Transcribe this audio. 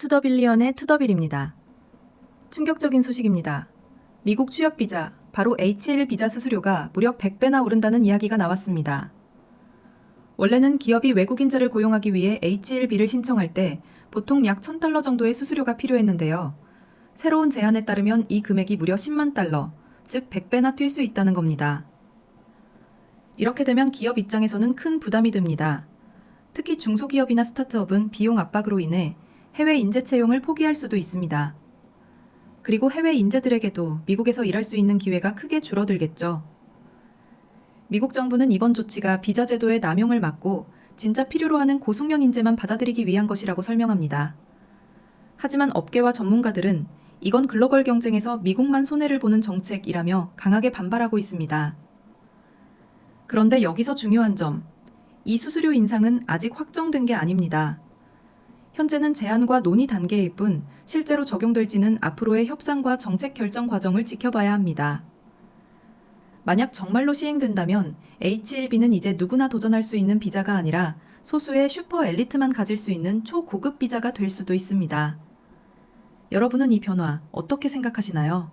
투더빌리언의 투더빌입니다. 충격적인 소식입니다. 미국 취업 비자, 바로 H1 비자 수수료가 무려 100배나 오른다는 이야기가 나왔습니다. 원래는 기업이 외국인자를 고용하기 위해 H1B를 신청할 때 보통 약 1000달러 정도의 수수료가 필요했는데요. 새로운 제안에 따르면 이 금액이 무려 10만 달러, 즉 100배나 뛸 수 있다는 겁니다. 이렇게 되면 기업 입장에서는 큰 부담이 듭니다. 특히 중소기업이나 스타트업은 비용 압박으로 인해 해외 인재 채용을 포기할 수도 있습니다. 그리고 해외 인재들에게도 미국에서 일할 수 있는 기회가 크게 줄어들겠죠. 미국 정부는 이번 조치가 비자 제도의 남용을 막고 진짜 필요로 하는 고숙련 인재만 받아들이기 위한 것이라고 설명합니다. 하지만 업계와 전문가들은 이건 글로벌 경쟁에서 미국만 손해를 보는 정책이라며 강하게 반발하고 있습니다. 그런데 여기서 중요한 점, 이 수수료 인상은 아직 확정된 게 아닙니다. 현재는 제안과 논의 단계일 뿐 실제로 적용될지는 앞으로의 협상과 정책 결정 과정을 지켜봐야 합니다. 만약 정말로 시행된다면 H1B는 이제 누구나 도전할 수 있는 비자가 아니라 소수의 슈퍼 엘리트만 가질 수 있는 초고급 비자가 될 수도 있습니다. 여러분은 이 변화 어떻게 생각하시나요?